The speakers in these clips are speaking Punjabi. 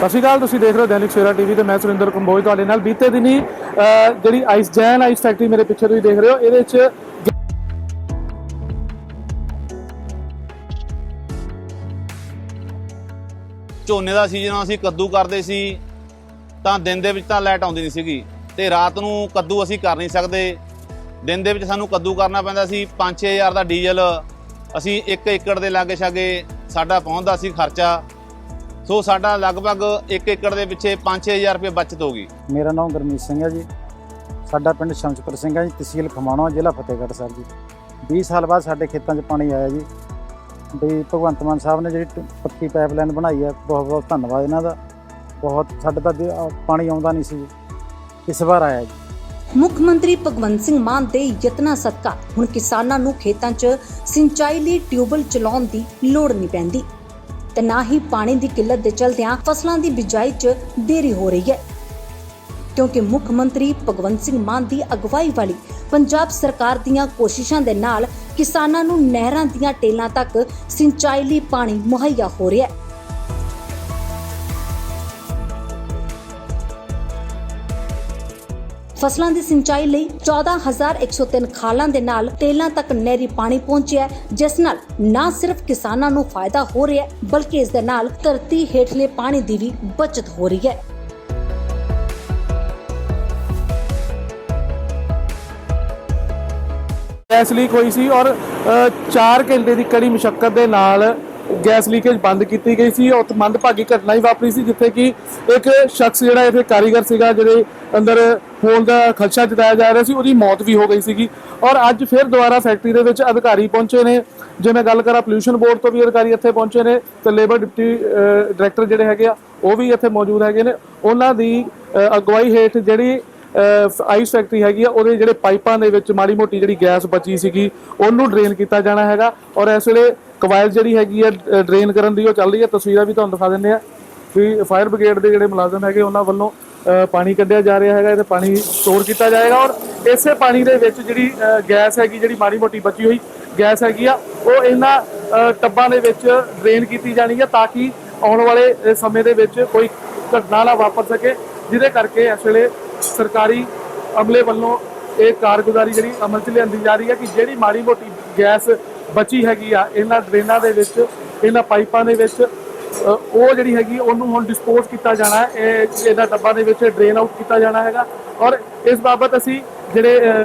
ਸਤਿ ਸ਼੍ਰੀ ਅਕਾਲ, ਤੁਸੀਂ ਦੇਖ ਰਹੇ ਹੋ ਦੈਨਿਕ ਸਵੇਰਾ ਟੀਵੀ ਤੇ ਮੈਂ ਸੁਰਿੰਦਰ ਕੰਬੋਜ ਤੁਹਾਡੇ ਨਾਲ ਬੀਤੇ ਦਿਨੀ ਜਿਹੜੀ ਆਈਸ ਜੈਨ ਆਈਸ ਫੈਕਟਰੀ ਮੇਰੇ ਪਿੱਛੇ ਤੁਸੀਂ ਦੇਖ ਰਹੇ ਹੋ, ਇਹਦੇ ਵਿੱਚ ਝੋਨੇ ਦਾ ਸੀਜ਼ਨ ਅਸੀਂ ਕੱਦੂ ਕਰਦੇ ਸੀ, ਤਾਂ ਦਿਨ ਦੇ ਵਿੱਚ ਤਾਂ ਲਾਈਟ ਆਉਂਦੀ ਨਹੀਂ ਸੀਗੀ, ਤੇ ਰਾਤ ਨੂੰ ਕੱਦੂ ਅਸੀਂ ਕਰ ਨਹੀਂ ਸਕਦੇ। ਦਿਨ ਦੇ ਵਿੱਚ ਸਾਨੂੰ ਕੱਦੂ ਕਰਨਾ ਪੈਂਦਾ ਸੀ 5-6000 ਦਾ ਡੀਜ਼ਲ, ਅਸੀਂ 1 ਏਕੜ ਦੇ ਲਾਗੇ ਛਾਗੇ ਸਾਡਾ ਪਹੁੰਚਦਾ ਸੀ ਖਰਚਾ। ਸੋ ਸਾਡਾ ਲਗਭਗ 1 ਏਕੜ ਦੇ ਪਿੱਛੇ 5-6000 ਰੁਪਏ ਬਚਤ ਹੋ ਗਈ। ਮੇਰਾ ਨਾਮ ਗੁਰਮੀਤ ਸਿੰਘ ਹੈ ਜੀ। ਸਾਡਾ ਪਿੰਡ ਸ਼ਮਸ਼ਪੁਰ ਸਿੰਘ ਹੈ ਜੀ ਤਹਿਸੀਲ ਖਮਾਣੋ ਜ਼ਿਲ੍ਹਾ ਫਤਿਹਗੜ੍ਹ ਸਾਹਿਬ ਜੀ। 20 ਸਾਲ ਬਾਅਦ ਸਾਡੇ ਖੇਤਾਂ 'ਚ ਪਾਣੀ ਆਇਆ ਜੀ। ਵੀ ਭਗਵੰਤ ਮਾਨ ਸਾਹਿਬ ਨੇ ਜਿਹੜੀ ਪੱਕੀ ਪਾਈਪਲਾਈਨ ਬਣਾਈ ਹੈ ਬਹੁਤ ਬਹੁਤ ਧੰਨਵਾਦ ਇਹਨਾਂ ਦਾ। ਬਹੁਤ ਸਾਡੇ ਤਾਂ ਪਾਣੀ ਆਉਂਦਾ ਨਹੀਂ ਸੀ ਜੀ। ਇਸ ਵਾਰ ਆਇਆ ਜੀ। ਮੁੱਖ ਮੰਤਰੀ ਭਗਵੰਤ ਸਿੰਘ ਮਾਨ ਦੇ ਯਤਨਾਂ ਸਦਕਾ ਹੁਣ ਕਿਸਾਨਾਂ ਨੂੰ ਖੇਤਾਂ 'ਚ ਸਿੰਚਾਈ ਲਈ ਟਿਊਬਲ ਚਲਾਉਣ ਦੀ ਲੋੜ ਨਹੀਂ ਪੈਂਦੀ। ਤੇ ਨਾ ਹੀ ਪਾਣੀ ਦੀ ਕਿੱਲਤ ਦੇ ਚਲਦਿਆਂ ਫਸਲਾਂ ਦੀ ਬਿਜਾਈ 'ਚ ਦੇਰੀ ਹੋ ਰਹੀ ਹੈ। ਕਿਉਂਕਿ ਮੁੱਖ ਮੰਤਰੀ ਭਗਵੰਤ ਸਿੰਘ ਮਾਨ ਦੀ ਅਗਵਾਈ ਵਾਲੀ ਪੰਜਾਬ ਸਰਕਾਰ ਦੀਆਂ ਕੋਸ਼ਿਸ਼ਾਂ ਦੇ ਨਾਲ ਕਿਸਾਨਾਂ ਨੂੰ ਨਹਿਰਾਂ ਦੀਆਂ ਟੇਲਾਂ ਤੱਕ ਸਿੰਚਾਈ ਲਈ ਪਾਣੀ ਮੁਹੱਈਆ ਹੋ ਰਿਹਾ ਹੈ। ਫਸਲਾਂ ਦੀ ਸਿੰਚਾਈ ਲਈ 14103 ਖਾਲਾਂ ਦੇ ਨਾਲ ਟੇਲਾਂ ਤੱਕ ਨਹਿਰੀ ਪਾਣੀ ਪਹੁੰਚਿਆ ਜਿਸ ਨਾਲ ਨਾ ਸਿਰਫ ਕਿਸਾਨਾਂ ਨੂੰ ਫਾਇਦਾ ਹੋ ਰਿਹਾ ਹੈ, ਬਲਕਿ ਇਸ ਦੇ ਨਾਲ ਧਰਤੀ ਹੇਠਲੇ ਪਾਣੀ ਦੀ ਵੀ ਬਚਤ ਹੋ ਰਹੀ ਹੈ। ਗੈਸ ਲੀਕ ਹੋਈ ਸੀ ਔਰ 4 ਘੰਟੇ ਦੀ ਕੜੀ ਮੁਸ਼ਕਲ ਦੇ ਨਾਲ ਗੈਸ ਲੀਕੇਜ ਬੰਦ ਕੀਤੀ ਗਈ ਸੀ। ਉਹ ਮੰਦਭਾਗੀ ਘਟਨਾ ਹੀ ਵਾਪਰੀ ਸੀ, ਜਿੱਥੇ ਕਿ ਇੱਕ ਸ਼ਖਸ ਜਿਹੜਾ ਇੱਥੇ ਕਾਰੀਗਰ ਸੀਗਾ, ਜਿਹੜੇ ਅੰਦਰ ਹੋਣ ਦਾ ਖਦਸ਼ਾ ਜਤਾਇਆ ਜਾ ਰਿਹਾ ਸੀ, ਉਹਦੀ ਮੌਤ ਵੀ ਹੋ ਗਈ ਸੀਗੀ। ਔਰ ਅੱਜ ਫਿਰ ਦੁਬਾਰਾ ਫੈਕਟਰੀ ਦੇ ਵਿੱਚ ਅਧਿਕਾਰੀ ਪਹੁੰਚੇ ਨੇ। ਜੇ ਮੈਂ ਗੱਲ ਕਰਾਂ ਪੋਲੂਸ਼ਨ ਬੋਰਡ ਤੋਂ ਵੀ ਅਧਿਕਾਰੀ ਇੱਥੇ ਪਹੁੰਚੇ ਨੇ, ਤੇ ਲੇਬਰ ਡਿਪਟੀ ਡਾਇਰੈਕਟਰ ਜਿਹੜੇ ਹੈਗੇ ਆ, ਉਹ ਵੀ ਇੱਥੇ ਮੌਜੂਦ ਹੈਗੇ ਨੇ। ਉਹਨਾਂ ਦੀ ਅਗਵਾਈ ਹੇਠ ਜਿਹੜੀ ਆਈਸ ਫੈਕਟਰੀ ਹੈਗੀ ਆ, ਉਹਦੇ ਜਿਹੜੇ ਪਾਈਪਾਂ ਦੇ ਵਿੱਚ ਮਾੜੀ ਮੋਟੀ ਜਿਹੜੀ ਗੈਸ ਬਚੀ ਸੀਗੀ, ਉਹਨੂੰ ਡਰੇਨ ਕੀਤਾ ਜਾਣਾ ਹੈਗਾ। ਔਰ ਇਸ ਵੇਲੇ ਕਵਾਇਲ ਜਿਹੜੀ ਹੈਗੀ ਆ ਡਰੇਨ ਕਰਨ ਦੀ ਉਹ ਚੱਲ ਰਹੀ ਹੈ। ਤਸਵੀਰਾਂ ਵੀ ਤੁਹਾਨੂੰ ਦਿਖਾ ਦਿੰਦੇ ਆ ਵੀ ਫਾਇਰ ਬ੍ਰਿਗੇਡ ਦੇ ਜਿਹੜੇ ਮੁਲਾਜ਼ਮ ਹੈਗੇ, ਉਹਨਾਂ ਵੱਲੋਂ ਪਾਣੀ ਕੱਢਿਆ ਜਾ ਰਿਹਾ ਹੈਗਾ। ਤੇ ਪਾਣੀ ਸਟੋਰ ਕੀਤਾ ਜਾਏਗਾ ਔਰ ਇਸੇ ਪਾਣੀ ਦੇ ਵਿੱਚ ਜਿਹੜੀ ਗੈਸ ਹੈਗੀ, ਜਿਹੜੀ ਮਾੜੀ ਮੋਟੀ ਬਚੀ ਹੋਈ ਗੈਸ ਹੈਗੀ ਆ, ਉਹ ਇਹਨਾਂ ਟੱਬਾਂ ਦੇ ਵਿੱਚ ਡਰੇਨ ਕੀਤੀ ਜਾਣੀ ਹੈ ਤਾਂ ਕਿ ਆਉਣ ਵਾਲੇ ਸਮੇਂ ਦੇ ਵਿੱਚ ਕੋਈ ਘਟਨਾ ਨਾ ਵਾਪਰ ਸਕੇ, ਜਿਹਦੇ ਕਰਕੇ ਇਸ ਵੇਲੇ ਸਰਕਾਰੀ ਅਮਲੇ ਵੱਲੋਂ ਇਹ ਕਾਰਗੁਜ਼ਾਰੀ ਜਿਹੜੀ ਅਮਲ 'ਚ ਲਿਆਂਦੀ ਜਾ ਰਹੀ ਹੈ ਕਿ ਜਿਹੜੀ ਮਾੜੀ ਮੋਟੀ ਗੈਸ ਬਚੀ ਹੈਗੀ ਆ, ਇਹਨਾਂ ਡਰੇਨਾਂ ਦੇ ਵਿੱਚ, ਇਹਨਾਂ ਪਾਈਪਾਂ ਦੇ ਵਿੱਚ ਉਹ ਜਿਹੜੀ ਹੈਗੀ, ਉਹਨੂੰ ਹੁਣ ਡਿਸਪੋਜ਼ ਕੀਤਾ ਜਾਣਾ ਹੈ, ਇਹ ਇਹਨਾਂ ਡੱਬਾ ਦੇ ਵਿੱਚ ਡਰੇਨ ਆਊਟ ਕੀਤਾ ਜਾਣਾ ਹੈਗਾ। ਔਰ ਇਸ ਬਾਬਤ ਅਸੀਂ ਜਿਹੜੇ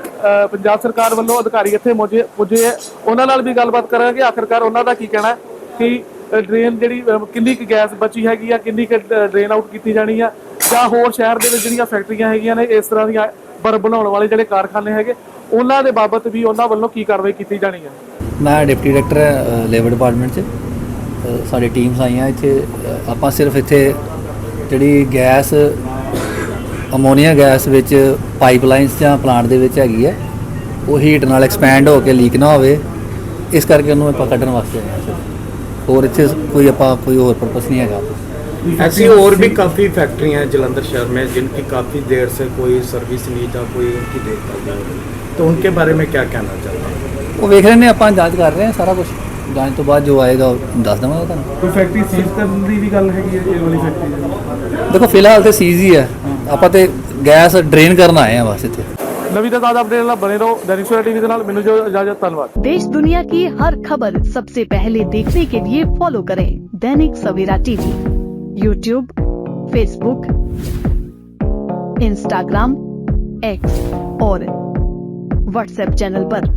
ਪੰਜਾਬ ਸਰਕਾਰ ਵੱਲੋਂ ਅਧਿਕਾਰੀ ਇੱਥੇ ਮੌਜੇ, ਪੁੱਜੇ ਹੈ, ਉਹਨਾਂ ਨਾਲ ਵੀ ਗੱਲਬਾਤ ਕਰਾਂਗੇ। ਆਖਰਕਾਰ ਉਹਨਾਂ ਦਾ ਕੀ ਕਹਿਣਾ ਕਿ ਡਰੇਨ ਜਿਹੜੀ ਕਿੰਨੀ ਕੁ ਗੈਸ ਬਚੀ ਹੈਗੀ ਆ, ਕਿੰਨੀ ਕੁ ਡਰੇਨ ਆਊਟ ਕੀਤੀ ਜਾਣੀ ਆ, ਜਾਂ ਹੋਰ ਸ਼ਹਿਰ ਦੇ ਵਿੱਚ ਜਿਹੜੀਆਂ ਫੈਕਟਰੀਆਂ ਹੈਗੀਆਂ ਨੇ, ਇਸ ਤਰ੍ਹਾਂ ਦੀਆਂ ਬਰ ਬਣਾਉਣ ਵਾਲੇ ਜਿਹੜੇ ਕਾਰਖਾਨੇ ਹੈਗੇ, ਉਹਨਾਂ ਦੇ ਬਾਬਤ ਵੀ ਉਹਨਾਂ ਵੱਲੋਂ ਕੀ ਕਾਰਵਾਈ ਕੀਤੀ ਜਾਣੀ ਹੈ। ਮੈਂ ਡਿਪਟੀ ਡਾਇਰੈਕਟਰ ਹਾਂ ਲੇਬਰ ਡਿਪਾਰਟਮੈਂਟ 'ਚ ਅ, ਸਾਡੀ ਟੀਮਸ ਆਈਆਂ ਇੱਥੇ ਅ, ਆਪਾਂ ਸਿਰਫ ਇੱਥੇ ਜਿਹੜੀ ਗੈਸ ਅਮੋਨੀਆ ਗੈਸ ਵਿੱਚ ਪਾਈਪਲਾਈਨਸ ਜਾਂ ਪਲਾਂਟ ਦੇ ਵਿੱਚ ਹੈਗੀ ਹੈ ਉਹ ਹੀਟ ਨਾਲ ਐਕਸਪੈਂਡ ਹੋ ਕੇ ਲੀਕ ਨਾ ਹੋਵੇ ਇਸ ਕਰਕੇ ਉਹਨੂੰ ਆਪਾਂ ਕੱਢਣ ਵਾਸਤੇ ਆਏ ਹਾਂ ਸਿਰਫ। ਹੋਰ ਇੱਥੇ ਕੋਈ ਆਪਾਂ ਕੋਈ ਹੋਰ ਪਰਪਸ ਨਹੀਂ ਹੈਗਾ ऐसी और भी काफ़ी फैक्ट्रियां हैं जलंधर शहर में जिनकी काफ़ी देर से कोई सर्विस नहीं था कोई उनकी देखभाल नहीं हो रही तो उनके बारे में क्या कहना चाहते हैं ਉਹ ਵੇਖ ਰਹੇ ਨੇ ਆਪਾਂ ਜਾਂਚ ਕਰ ਰਹੇ ਹਾਂ ਸਾਰਾ ਕੁਝ ਜਾਂਚ ਤੋਂ ਬਾਅਦ ਜੋ ਆਏਗਾ ਉਹ ਦੱਸ ਦੇਵਾਂਗਾ ਤੁਹਾਨੂੰ ਕੋਈ ਫੈਕਟਰੀ ਸੀਜ਼ ਕਰਨ ਦੀ ਵੀ ਗੱਲ ਹੈਗੀ ਹੈ ਇਹ ਵਾਲੀ ਫੈਕਟਰੀ ਦੇਖੋ ਫਿਲਹਾਲ ਤੇ ਸੀਜ਼ ਹੀ ਹੈ ਆਪਾਂ ਤੇ ਗੈਸ ਡਰੇਨ ਕਰਨ ਆਏ ਆ ਬਸ ਇੱਥੇ ਨਵੀਂ ਤੇ ਤਾਜ਼ਾ ਅਪਡੇਟ ਨਾਲ ਬਣੇ ਰਹੋ ਦੈਨਿਕ ਸਵੇਰਾ ਟੀਵੀ ਦੇ ਨਾਲ ਮੈਨੂੰ ਜੋ ਇਜਾਜ਼ਤ ਧੰਨਵਾਦ देश दुनिया की हर खबर सबसे पहले देखने के लिए फॉलो करें Dainik Savera TV YouTube Facebook Instagram X और व्हाट्सएप चैनल पर।